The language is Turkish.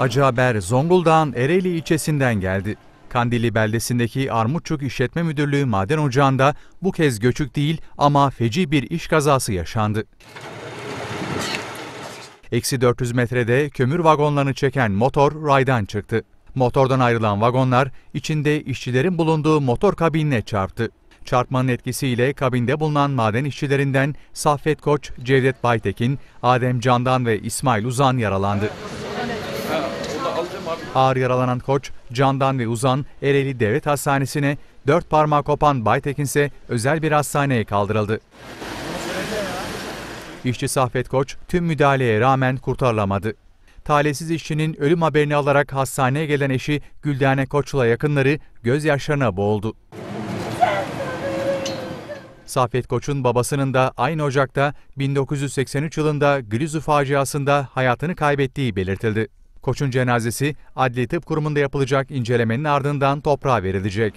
Acı haber Zonguldak'ın Ereğli ilçesinden geldi. Kandilli beldesindeki Armutçuk İşletme Müdürlüğü maden ocağında bu kez göçük değil ama feci bir iş kazası yaşandı. Eksi 400 metrede kömür vagonlarını çeken motor raydan çıktı. Motordan ayrılan vagonlar içinde işçilerin bulunduğu motor kabinine çarptı. Çarpmanın etkisiyle kabinde bulunan maden işçilerinden Saffet Koç, Cevdet Baytekin, Adem Candan ve İsmail Uzan yaralandı. Ağır yaralanan Koç, Candan ve Uzan Ereğli Devlet Hastanesi'ne, dört parmağı kopan Baytekin ise özel bir hastaneye kaldırıldı. İşçi Saffet Koç tüm müdahaleye rağmen kurtarılamadı. Talihsiz işçinin ölüm haberini alarak hastaneye gelen eşi Güldane Koç'la yakınları gözyaşlarına boğuldu. Saffet Koç'un babasının da aynı Ocak'ta 1983 yılında Gülüzü faciasında hayatını kaybettiği belirtildi. Koç'un cenazesi Adli Tıp Kurumu'nda yapılacak incelemenin ardından toprağa verilecek.